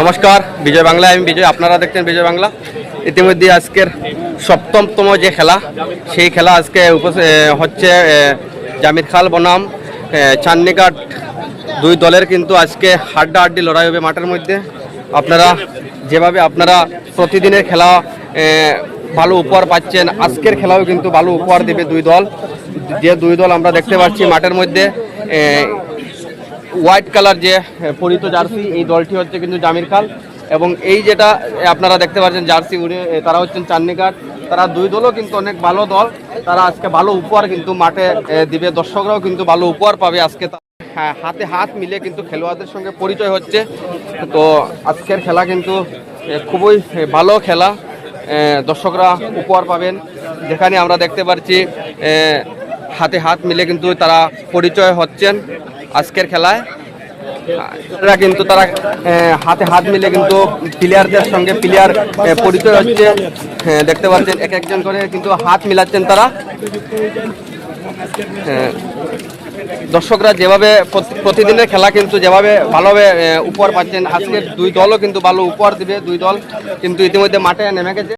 নমস্কার, বিজয় বাংলা, আমি বিজয়। আপনারা দেখছেন বিজয় বাংলা। ইতিমধ্যে আজকের সপ্তমতম যে খেলা, সেই খেলা আজকে হচ্ছে জামির খাল বনাম চান্নিঘাট দুই দলের কিন্তু আজকে হাড্ডাহাড্ডি লড়াই হবে মাঠের মধ্যে। আপনারা যেভাবে আপনারা প্রতিদিনের খেলা ভালো উপহার পাচ্ছেন, আজকের খেলাও কিন্তু ভালো উপহার দেবে দুই দল। যে দুই দল আমরা দেখতে পাচ্ছি মাঠের মধ্যে হোয়াইট কালার যে পরিত জার্সি, এই দলটি হচ্ছে কিন্তু জামির খাল এবং এই যেটা আপনারা দেখতে পাচ্ছেন জার্সি উড়ে তারা হচ্ছেন চান্নিঘাট তারা দুই দলও কিন্তু অনেক ভালো দল। তারা আজকে ভালো উপহার কিন্তু মাঠে দিবে। দর্শকরাও কিন্তু ভালো উপহার পাবে আজকে। হ্যাঁ হাতে হাত মিলে কিন্তু খেলোয়াড়দের সঙ্গে পরিচয় হচ্ছে। তো আজকের খেলা কিন্তু খুবই ভালো খেলা। দর্শকরা উপহার পাবেন। যেখানে আমরা দেখতে পাচ্ছি হাতে হাত মিলে কিন্তু তারা পরিচয় হচ্ছেন। আজকের খেলায়। এরা কিন্তু তারা হাতে হাত মিলে কিন্তু প্লেয়ারদের সঙ্গে প্লেয়ার পরিচয় হচ্ছে। দেখতে পাচ্ছেন, এক একজন করে কিন্তু হাত মিলাচ্ছেন তারা। দর্শকরা যেভাবে প্রতিদিনের খেলা কিন্তু যেভাবে ভালোভাবে উপহার পাচ্ছেন আজকে দুই দলও কিন্তু ভালো উপহার দিবে, দুই দল কিন্তু ইতিমধ্যে মাঠে নেমে গেছে।